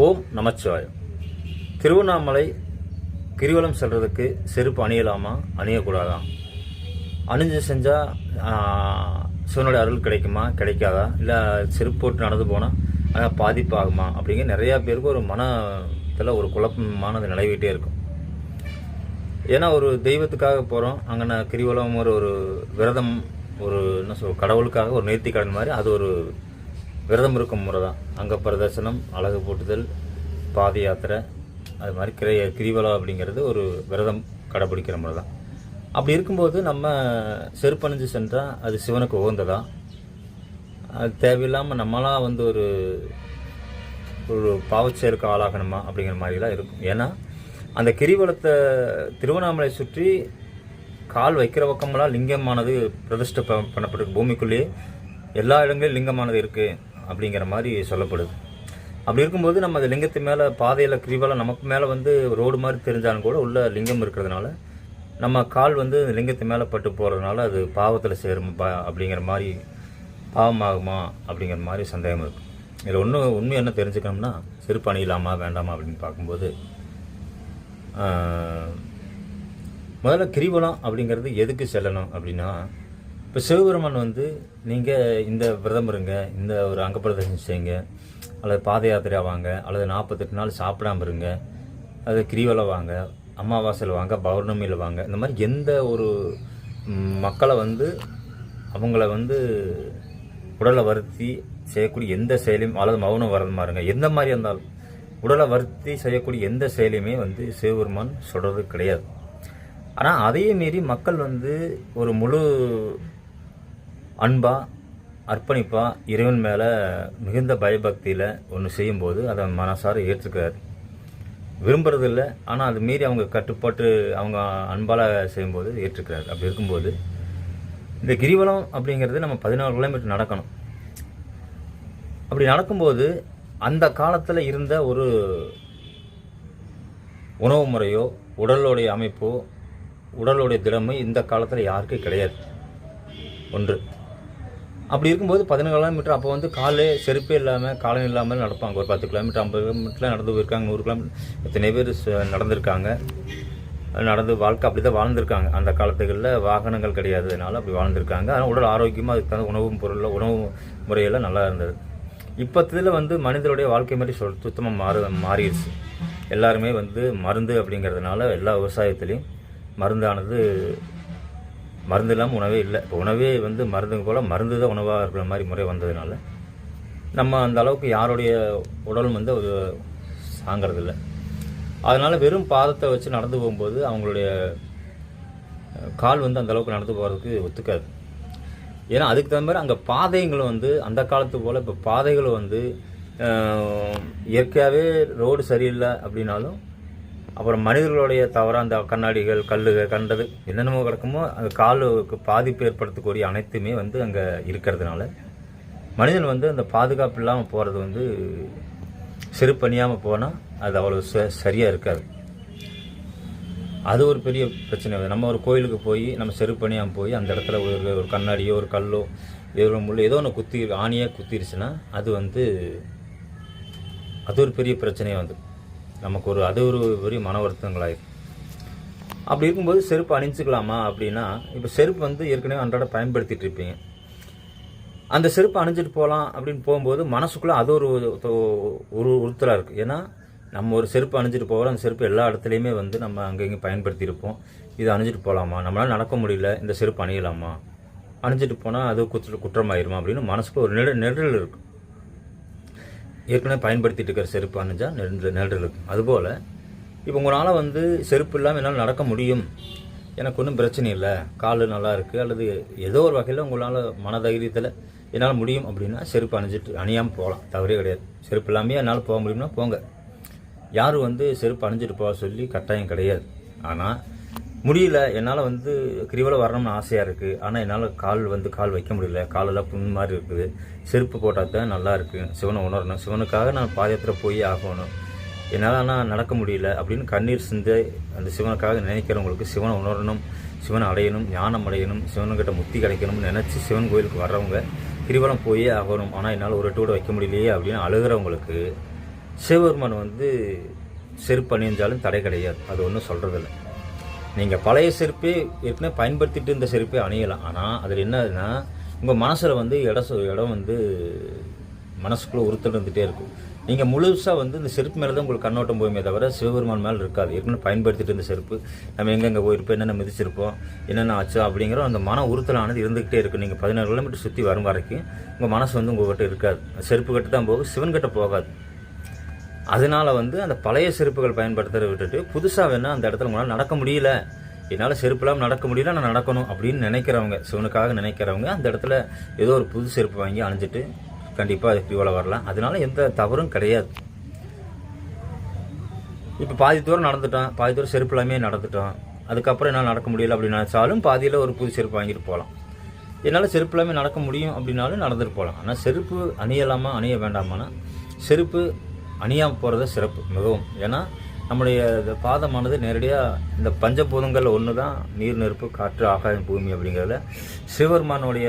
ஓம் நமச்சிவாயம். திருவண்ணாமலை கிரிவலம் செல்றதுக்கு செருப்பு அணியலாமா? அணியக்கூடாதா? அணிஞ்சு செஞ்சால் சிவனுடைய அருள் கிடைக்குமா? கிடைக்காதா? இல்லை செருப்பு போட்டு நடந்து போனால் அதான் பாதிப்பாகுமா? அப்படிங்கிற நிறையா பேருக்கு ஒரு மனத்தில் ஒரு குழப்பமானது நிலவிட்டே இருக்கும். ஏன்னா ஒரு தெய்வத்துக்காக போகிறோம் அங்கே நான் கிரிவலம் ஒரு ஒரு விரதம் ஒரு என்ன சொல் கடவுளுக்காக ஒரு நேர்த்தி கடன் மாதிரி அது ஒரு விரதம் இருக்கும் முறை தான் அங்கே பிரதர்சனம் அழகு போட்டுதல் பாத யாத்திரை அது மாதிரி கிரை கிரிவலம் அப்படிங்கிறது ஒரு விரதம் கடைப்பிடிக்கிற முறை தான் அப்படி இருக்கும்போது நம்ம செருப்பணிஞ்சு சென்றால் அது சிவனுக்கு உகந்ததா? அது தேவையில்லாமல் நம்மளாம் வந்து ஒரு ஒரு பாவச்சேருக்கு ஆளாகணுமா அப்படிங்கிற மாதிரிலாம் இருக்கும். ஏன்னா அந்த கிரிவலத்தை திருவண்ணாமலை சுற்றி கால் வைக்கிற பக்கமெல்லாம் லிங்கமானது பிரதிஷ்டை ப- பண்ணப்பட்டிருக்கு. பூமிக்குள்ளேயே எல்லா இடங்களிலும் லிங்கமானது இருக்குது அப்படிங்கிற மாதிரி சொல்லப்படுது. அப்படி இருக்கும்போது நம்ம அந்த லிங்கத்து மேலே பாதையில் கிரிவலம் நமக்கு மேலே வந்து ரோடு மாதிரி தெரிஞ்சாலும் கூட உள்ள லிங்கம் இருக்கிறதுனால நம்ம கால் வந்து அந்த லிங்கத்து மேலே பட்டு போகிறதுனால அது பாவத்தில் சேரும் பா அப்படிங்கிற மாதிரி பாவமாகுமா அப்படிங்கிற மாதிரி சந்தேகம் இருக்கும் இதில் ஒன்று உண்மை என்ன தெரிஞ்சுக்கணும்னா செருப்பு அணியலாமா வேண்டாமா அப்படின்னு பார்க்கும்போது முதல்ல கிரிவலம் அப்படிங்கிறது எதுக்கு செல்லணும் அப்படின்னா இப்போ சிவபெருமான் வந்து நீங்கள் இந்த விரதம் இருங்க இந்த ஒரு அங்கப்பிரதேசம் செய்யுங்க அல்லது பாத யாத்திரையா வாங்க அல்லது நாற்பத்தெட்டு நாள் சாப்பிடாம இருங்க அது கிரிவலம் வாங்க அமாவாசையில் வாங்க பௌர்ணமியில் வாங்க இந்த மாதிரி எந்த ஒரு மக்களை வந்து அவங்கள வந்து உடலை வருத்தி செய்யக்கூடிய எந்த செயலையும் அல்லது மௌனம் வரதுமா இருங்க. எந்த மாதிரி இருந்தாலும் உடலை வருத்தி செய்யக்கூடிய எந்த செயலையுமே வந்து சிவபெருமான் சொல்கிறது கிடையாது. ஆனால் அதையே மீறி மக்கள் வந்து ஒரு முழு அன்பாக அர்ப்பணிப்பாக இறைவன் மேலே மிகுந்த பயபக்தியில் ஒன்று செய்யும்போது அதை மனசார ஏற்றுக்கிறார். விரும்புறதில்ல ஆனால் அது மீறி அவங்க கட்டுப்பாட்டு அவங்க அன்பால் செய்யும்போது ஏற்றுக்கிறார். அப்படி இருக்கும்போது இந்த கிரிவலம் அப்படிங்கிறது நம்ம பதினாறு கிலோமீட்டர் நடக்கணும். அப்படி நடக்கும்போது அந்த காலத்தில் இருந்த ஒரு உணவு முறையோ உடலுடைய அமைப்போ உடலுடைய திறமை இந்த காலத்தில் யாருக்கும் கிடையாது. ஒன்று. அப்படி இருக்கும்போது பதினேழு கிலோமீட்டர் அப்போ வந்து காலே செருப்பே இல்லாமல் காலம் இல்லாமல் நடப்பாங்க. ஒரு பத்து கிலோமீட்டர் ஐம்பது கிலோமீட்டர்லாம் நடந்து போயிருக்காங்க. நூறு கிலோமீட்டர் எத்தனை பேர் நடந்திருக்காங்க. நடந்து வாழ்க்கை அப்படி தான் வாழ்ந்திருக்காங்க. அந்த காலத்துகளில் வாகனங்கள் கிடையாததுனால அப்படி வாழ்ந்திருக்காங்க. ஆனால் உடல் ஆரோக்கியமாக அதுக்கு தகுந்த உணவு பொருளில் உணவு முறையெல்லாம் நல்லா இருந்தது. இப்போத்தில் வந்து மனிதனுடைய வாழ்க்கை மாதிரி சொல் சுத்தமாக மாறு மாறிடுச்சு. எல்லாருமே வந்து மருந்து அப்படிங்கிறதுனால எல்லா விவசாயத்துலேயும் மருந்தானது மருந்து இல்லாமல் உணவே இல்லை. இப்போ உணவே வந்து மருந்துங்க போல் மருந்து தான் உணவாக இருக்கிற மாதிரி முறை வந்ததுனால நம்ம அந்த அளவுக்கு யாருடைய உடலும் வந்து ஒரு சாங்கிறதில்ல அதனால் வெறும் பாதத்தை வச்சு நடந்து போகும்போது அவங்களுடைய கால் வந்து அந்த அளவுக்கு நடந்து போகிறதுக்கு ஒத்துக்காது. ஏன்னா அதுக்கு தகுந்த மாதிரி அங்கே பாதைங்களும் வந்து அந்த காலத்து போல் இப்போ பாதைகளும் வந்து இயற்கையாகவே ரோடு சரியில்லை அப்படின்னாலும் அப்புறம் மனிதர்களுடைய தவறாக அந்த கண்ணாடிகள் கல்லுகள் கண்டது என்னென்னமோ கிடக்குமோ அந்த காலுக்கு பாதிப்பு ஏற்படுத்தக்கூடிய அனைத்துமே வந்து அங்கே இருக்கிறதுனால மனிதன் வந்து அந்த பாதுகாப்பு இல்லாமல் போகிறது வந்து செருப்பு போனால் அது அவ்வளோ ச சரியாக இருக்காது. அது ஒரு பெரிய பிரச்சனை. நம்ம ஒரு கோயிலுக்கு போய் நம்ம செருப்பு போய் அந்த இடத்துல ஒரு ஒரு கண்ணாடியோ ஒரு கல்லோ ஏதோ ஒரு முள் ஏதோ ஒன்று குத்தி ஆணியாக குத்திருச்சுன்னா அது வந்து அது ஒரு பெரிய பிரச்சனையாக வந்து. நமக்கு ஒரு அது ஒரு பெரிய மன வருத்தங்களாயிரும். அப்படி இருக்கும்போது செருப்பு அணிஞ்சிக்கலாமா அப்படின்னா இப்போ செருப்பு வந்து ஏற்கனவே அன்றாட பயன்படுத்திட்டு இருப்பீங்க. அந்த செருப்பு அணிஞ்சிட்டு போகலாம் அப்படின்னு போகும்போது மனசுக்குள்ளே அது ஒரு தொ- ஒரு உறுத்தலாக இருக்குது ஏன்னா நம்ம ஒரு செருப்பு அணிஞ்சிட்டு போகிறோம் அந்த செருப்பு எல்லா இடத்துலையுமே வந்து நம்ம அங்கே இங்கே பயன்படுத்தியிருப்போம் இது அணிஞ்சிட்டு போகலாமா நம்மளால் நடக்க முடியல இந்த செருப்பு அணியலாமா? அணிஞ்சிட்டு போனால் அது குற்ற குற்றமாயிருமா அப்படின்னு மனசுக்கு ஒரு நெடு நெடல் இருக்குது ஏற்கனவே பயன்படுத்திட்டு இருக்கிற செருப்பு அணிஞ்சா நெல் நெருடல் இருக்கும் அதுபோல் இப்போ உங்களால் வந்து செருப்பு இல்லாமல் என்னால் நடக்க முடியும். எனக்கு ஒன்றும் பிரச்சனை இல்லை. கால் நல்லா இருக்குது அல்லது ஏதோ ஒரு வகையில் உங்களால் மனதைரியத்தில் என்னால் முடியும் அப்படின்னா செருப்பு அணிஞ்சிட்டு அணியாமல் போகலாம். தவறே கிடையாது. செருப்பு இல்லாமையே என்னால் போக முடியும்னா போங்க. யாரும் வந்து செருப்பு அணிஞ்சிட்டு போக சொல்லி கட்டாயம் கிடையாது. ஆனால் முடியல. என்னால் வந்து கிரிவலம் வரணும்னு ஆசையாக இருக்குது ஆனால் என்னால் கால் வந்து கால் வைக்க முடியல. காலெல்லாம் புண் மாதிரி இருக்குது. செருப்பு போட்டால் தான் நல்லா இருக்குது சிவனை உணரணும். சிவனுக்காக நான் பாதத்தில் போய் ஆகணும். என்னால் ஆனால் நடக்க முடியல அப்படின்னு கண்ணீர் சிந்து அந்த சிவனுக்காக நினைக்கிறவங்களுக்கு சிவனை உணரணும் சிவனை அடையணும் ஞானம் அடையணும் சிவனுக்கிட்ட முக்தி கிடைக்கணும்னு நினச்சி சிவன் கோயிலுக்கு வர்றவங்க கிரிவலம் போயே ஆகணும். ஆனால் என்னால் ஒரு எட்டு கூட வைக்க முடியலையே அப்படின்னு அழுகிறவங்களுக்கு சிவபெருமான் வந்து செருப்பு அணிஞ்சாலும் தடை கிடையாது. அது ஒன்றும் சொல்கிறதில்ல நீங்கள் பழைய செருப்பே ஏற்கனவே பயன்படுத்திட்டு இருந்த செருப்பே அணியலாம். ஆனால் அதில் என்னதுன்னா உங்கள் மனசில் வந்து இடம் சொ- இடம் வந்து மனசுக்குள்ளே உறுத்தல் இருந்துகிட்டே இருக்கும். நீங்கள் முழுசாக வந்து இந்த செருப்பு மேலே தான் உங்களுக்கு கண்ணோட்டம் போயுமே தவிர சிவபெருமான் மேலே இருக்காது. ஏற்கனவே பயன்படுத்திட்டு இருந்த செருப்பு நம்ம எங்கெங்கே போயிருப்போம் என்னென்ன மிதிச்சிருப்போம் என்னென்ன ஆச்சு அப்படிங்கிற அந்த மன உறுத்தலானது இருந்துக்கிட்டே இருக்கும் நீங்கள் பதினாறு கிலோமீட்டர் சுற்றி வரும் வரைக்கும் உங்கள் மனசு வந்து உங்கள்கிட்ட இருக்காது. செருப்பு கட்டு தான் போகும் சிவன் கிட்ட போகாது. அதனால வந்து அந்த பழைய செருப்புகள் பயன்படுத்துறதை விட்டுட்டு புதுசாக வேணால் அந்த இடத்துல உங்களால் நடக்க முடியல. என்னால் செருப்பு இல்லாமல் நடக்க முடியல நான் நடக்கணும் அப்படின்னு நினைக்கிறவங்க சிவனுக்காக நினைக்கிறவங்க அந்த இடத்துல ஏதோ ஒரு புது செருப்பு வாங்கி அணிஞ்சிட்டு கண்டிப்பாக அது கிரிவலம் வரலாம். அதனால எந்த தவறும் கிடையாது. இப்போ பாதி தூரம் நடந்துட்டோம் பாதி தூரம் செருப்பு இல்லாமே நடந்துட்டோம் அதுக்கப்புறம் என்னால் நடக்க முடியல அப்படின்னு நினச்சாலும் பாதியில் ஒரு புது செருப்பு வாங்கிட்டு போகலாம் என்னால் செருப்பு இல்லாமல் நடக்க முடியும் அப்படின்னாலும் நடந்துட்டு போகலாம் ஆனால் செருப்பு அணியலாமா அணிய வேண்டாமான்னா செருப்பு அணியாமல் போகிறது சிறப்பு மிகவும். ஏன்னா நம்முடைய இந்த பாதமானது நேரடியாக இந்த பஞ்சபூதங்கள் ஒன்று தான் நீர் நெருப்பு காற்று ஆகாயம் பூமி அப்படிங்கிறதுல சிவபெருமானுடைய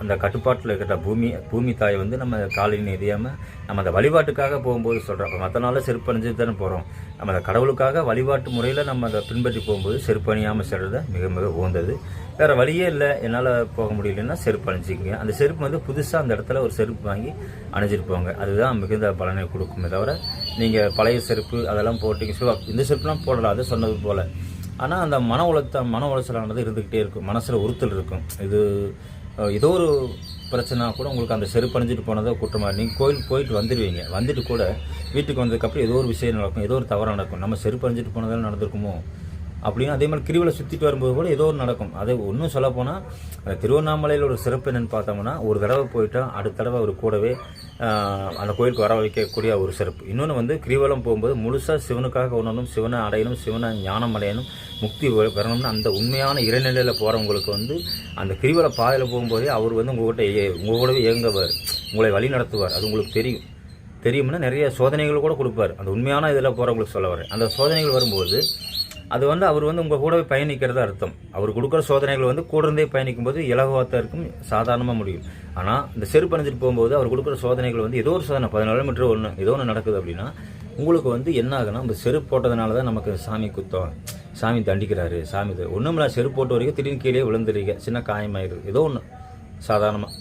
அந்த கட்டுப்பாட்டில் இருக்கிற பூமி பூமி தாயை வந்து நம்ம காலையில் எரியாமல் நம்ம அந்த வழிபாட்டுக்காக போகும்போது சொல்கிறோம் அப்போ மற்ற நாளில் செருப்பு தானே போகிறோம் நம்ம அந்த கடவுளுக்காக வழிபாட்டு முறையில் நம்ம அதை பின்பற்றி போகும்போது செருப்பு அணியாமல் மிக மிக உகந்தது. வேறு வழியே இல்லை. என்னால் போக முடியலன்னா செருப்பு அணிஞ்சிக்கங்க. அந்த செருப்பு வந்து புதுசாக அந்த இடத்துல ஒரு செருப்பு வாங்கி அணிஞ்சிட்டு போங்க. அதுதான் மிகுந்த பலனை கொடுக்குமே தவிர நீங்கள் பழைய செருப்பு அதெல்லாம் போட்டிங்க. சிவா இந்த செருப்புலாம் போடலாம் அது சொன்னது போல். ஆனால் அந்த மன உளைத்த மன உளைச்சலானது இருந்துக்கிட்டே இருக்கும். மனசில் உறுத்தல் இருக்கும். இது ஏதோ ஒரு பிரச்சனை கூட உங்களுக்கு அந்த செருப்பு அணிஞ்சிட்டு போனதோ குற்றமாக நீங்கள் கோயில் போயிட்டு வந்துடுவீங்க. வந்துட்டு கூட வீட்டுக்கு வந்ததுக்கப்புறம் ஏதோ ஒரு விஷயம் நடக்கும் ஏதோ ஒரு தவறு நடக்கும். நம்ம செருப்பு அணிஞ்சிட்டு போனதால நடந்திருக்குமோ? அப்படின்னு அதே மாதிரி கிரிவலை சுற்றிட்டு வரும்போது கூட ஏதோ ஒரு நடக்கும். அது ஒன்றும் சொல்லப்போனால் அந்த திருவண்ணாமலையில் ஒரு சிறப்பு என்னென்னு பார்த்தோம்னா ஒரு தடவை போயிட்டா அடுத்த தடவை அவர் கூடவே அந்த கோயிலுக்கு வர வைக்கக்கூடிய ஒரு சிறப்பு. இன்னொன்று வந்து கிரிவலம் போகும்போது முழுசாக சிவனுக்காக உணரணும் சிவனை அடையணும் சிவனை ஞானம் அடையணும் முக்தி பெறணும்னு அந்த உண்மையான இறைநிலையில் போகிறவங்களுக்கு வந்து அந்த கிரிவல பாதையில் போகும்போதே அவர் வந்து உங்கள்கிட்ட உங்கள் கூடவே இயங்குவார். உங்களை வழி நடத்துவார். அது உங்களுக்கு தெரியும். தெரியும்னா நிறைய சோதனைகள் கூட கொடுப்பார். அந்த உண்மையான இதில் போகிறவங்களுக்கு சொல்ல வரேன். அந்த சோதனைகள் வரும்போது அது வந்து அவர் வந்து உங்கள் கூடவே பயணிக்கிறது அர்த்தம். அவர் கொடுக்குற சோதனைகள் வந்து கூட இருந்தே பயணிக்கும் போது இலகுவாத்தான் இருக்கும் சாதாரணமாக முடியும். ஆனால் இந்த செருப்பு அணிஞ்சிட்டு போகும்போது அவர் கொடுக்குற சோதனைகள் வந்து ஏதோ ஒரு சோதனை பதினாலு மீட்டர் ஒன்று ஏதோ ஒன்று நடக்குது அப்படின்னா உங்களுக்கு வந்து என்ன ஆகுனா இந்த செருப்பு போட்டதுனால தான் நமக்கு சாமி குத்தம் சாமி தண்டிக்கிறாரு சாமி ஒன்றும் செருப்பு போட்ட வரைக்கும் திடீர்னு கீழே விழுந்துருங்க சின்ன காயமாயிருது ஏதோ ஒன்று சாதாரணமாக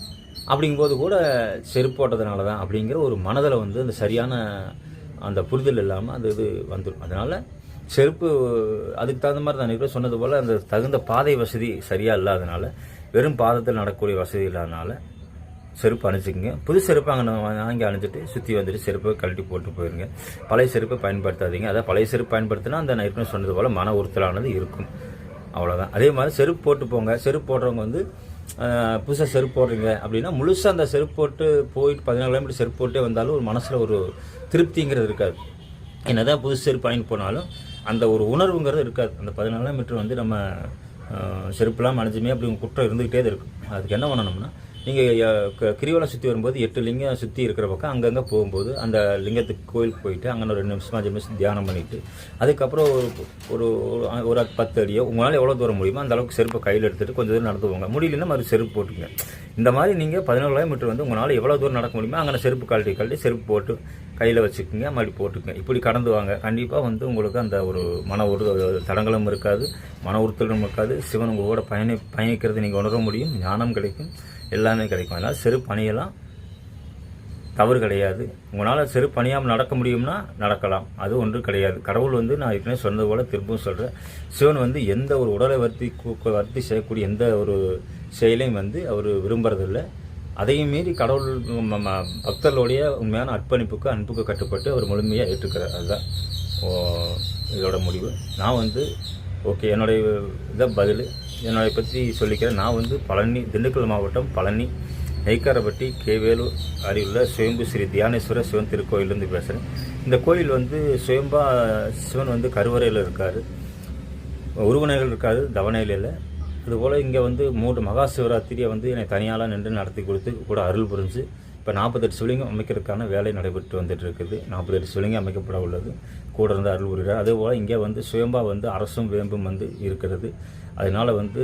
அப்படிங்கும்போது கூட செருப்பு போட்டதுனால தான் அப்படிங்கிற ஒரு மனதில் வந்து அந்த சரியான அந்த புரிதல் இல்லாமல் அந்த இது வந்துடும் அதனால் செருப்பு அதுக்கு தகுந்த மாதிரி தான். இப்போ சொன்னது போல் அந்த தகுந்த பாதை வசதி சரியாக இல்லாதனால வெறும் பாதத்தில் நடக்கக்கூடிய வசதி இல்லாதனால செருப்பு அணிச்சிக்கங்க புது செருப்பு அங்கே வாங்கி அணிஞ்சிட்டு சுற்றி வந்துட்டு செருப்பை கழட்டி போட்டு போயிருங்க. பழைய செருப்பை பயன்படுத்தாதீங்க. அதாவது பழைய செருப்பு பயன்படுத்தினா அந்த நான் ஏற்கனவே சொன்னது போல் மன உறுத்தலானது இருக்கும். அவ்வளோதான் அதே மாதிரி செருப்பு போட்டு போங்க. செருப்பு போடுறவங்க வந்து புதுசாக செருப்பு போடுறீங்க அப்படின்னா முழுசாக அந்த செருப்பு போட்டு போயிட்டு பதினாலு கிலோமீட்டர் செருப்பு போட்டே வந்தாலும் ஒரு மனசில் ஒரு திருப்திங்கிறது இருக்காது. என்னதான் புது செருப்பு வாங்கிட்டு போனாலும் அந்த ஒரு உணர்வுங்கிறது இருக்காது. அந்த பதினாலாம் மீட்ரு வந்து நம்ம செருப்பெல்லாம் செருப்புலாம் அணிஞ்சுமே அப்படி குற்றம் இருந்துக்கிட்டே தான் இருக்கும். அதுக்கு என்ன பண்ணணும்னா நீங்கள் கிரிவலம் சுற்றி வரும்போது எட்டு லிங்கம் சுற்றி இருக்கிற பக்கம் அங்கங்கே போகும்போது அந்த லிங்கத்துக்கு கோயிலுக்கு போயிட்டு அங்கே ஒரு ரெண்டு நிமிஷம் அஞ்சு நிமிஷம் தியானம் பண்ணிட்டு அதுக்கப்புறம் ஒரு ஒரு ஒரு- பத்து அடியோ உங்களால் எவ்வளோ தூரம் முடியுமோ அந்த அளவுக்கு செருப்பை கையில் எடுத்துகிட்டு கொஞ்சம் தூரம் நடந்து போங்க. முடியலன்னா மறு செருப்பு போட்டுங்க இந்த மாதிரி நீங்கள் பதினேழு கிலோமீட்டர் வந்து உங்களால் எவ்வளோ தூரம் நடக்க முடியுமோ அங்கே செருப்பு கழட்டி கழட்டி செருப்பு போட்டு கையில் வச்சுக்கோங்க. மறுபடி போட்டுக்கங்க. இப்படி கடந்து வாங்க. கண்டிப்பாக வந்து உங்களுக்கு அந்த ஒரு மன ஒரு தடங்களும் இருக்காது. மன உறுத்தலும் இருக்காது. சிவன் உங்களோட பயணி பயணிக்கிறது நீங்கள் உணர முடியும். ஞானம் கிடைக்கும். எல்லாமே கிடைக்கும். அதனால் சிறு பணியெல்லாம் தவறு கிடையாது. உங்களால் சிறு பணியாமல் நடக்க முடியும்னா நடக்கலாம். அது ஒன்றும் கிடையாது. கடவுள் வந்து நான் ஏற்கனவே சொன்னது போல திரும்பவும் சொல்கிறேன் சிவன் வந்து எந்த ஒரு உடலை வருத்தி வருத்தி செய்யக்கூடிய எந்த ஒரு செயலையும் வந்து அவர் விரும்புறதில்லை. அதையும் மீறி கடவுள் பக்தர்களுடைய உண்மையான அர்ப்பணிப்புக்கு அன்புக்கு கட்டுப்பட்டு அவர் முழுமையாக ஏற்றுக்கிறார். அதுதான் இதோட முடிவு. நான் வந்து ஓகே என்னுடைய இதை பதில். என்னுடைய பற்றி சொல்லிக்கிறேன். நான் வந்து பழனி திண்டுக்கல் மாவட்டம் பழனி நெய்க்காரப்பட்டி கேவேலூர் அருகிலுள்ள சுயம்பு ஸ்ரீ தியானேஸ்வர சிவன் திருக்கோயிலேருந்து பேசுகிறேன் இந்த கோயில் வந்து சுயம்பா சிவன் வந்து கருவறையில் இருக்கார். உருவனைகள் இருக்காது தவணையில் இல்லை. அதுபோல் இங்கே வந்து மூன்று மகா சிவராத்திரியை வந்து என்னை தனியாலாம் நின்று நடத்தி கொடுத்து கூட அருள் புரிஞ்சு இப்போ நாற்பத்தெட்டு சிவலிங்கம் அமைக்கிறதுக்கான வேலை நடைபெற்று வந்துட்டு இருக்குது நாற்பத்தெட்டு சிவலிங்கம் அமைக்கப்பட உள்ளது. கூட இருந்து அருள் புரிகிறார் அதேபோல் இங்கே வந்து சுயம்பா வந்து அரசும் வேம்பும் வந்து இருக்கிறது. அதனால் வந்து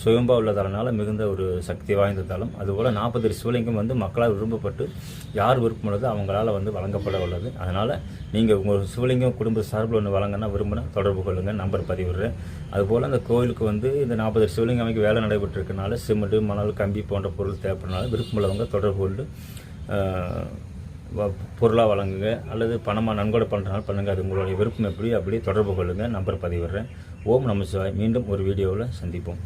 சுயம்பா உள்ள தலனால மிகுந்த ஒரு சக்தி வாய்ந்த தலம் அதுபோல் நாற்பது சிவலிங்கம் வந்து மக்களால் விரும்பப்பட்டு யார் விருப்பமுள்ளதோ அவங்களால வந்து வழங்கப்பட உள்ளது. அதனால் நீங்கள் உங்கள் சிவலிங்கம் குடும்ப சார்பில் ஒன்று வழங்கினா விரும்பினா தொடர்பு கொள்ளுங்கள் நம்பர் பதிவிடுறேன். அதுபோல் அந்த கோயிலுக்கு வந்து இந்த நாற்பது சிவலிங்கம் அமைக்க வேலை நடைபெற்றிருக்கனால சிமெண்ட் மணல் கம்பி போன்ற பொருள் தேவைப்படுறனால விருப்பமுள்ளவங்க தொடர்பு கொண்டு பொருளாக வழங்குங்க. அல்லது பணமாக நன்கொடை பண்ணுறனால பண்ணுங்கள் அது உங்களுடைய விருப்பம் எப்படி அப்படியே தொடர்பு கொள்ளுங்கள் நம்பர் பதிவிடுறேன். ஓம் நமசிவாய் மீண்டும் ஒரு வீடியோவில் சந்திப்போம்.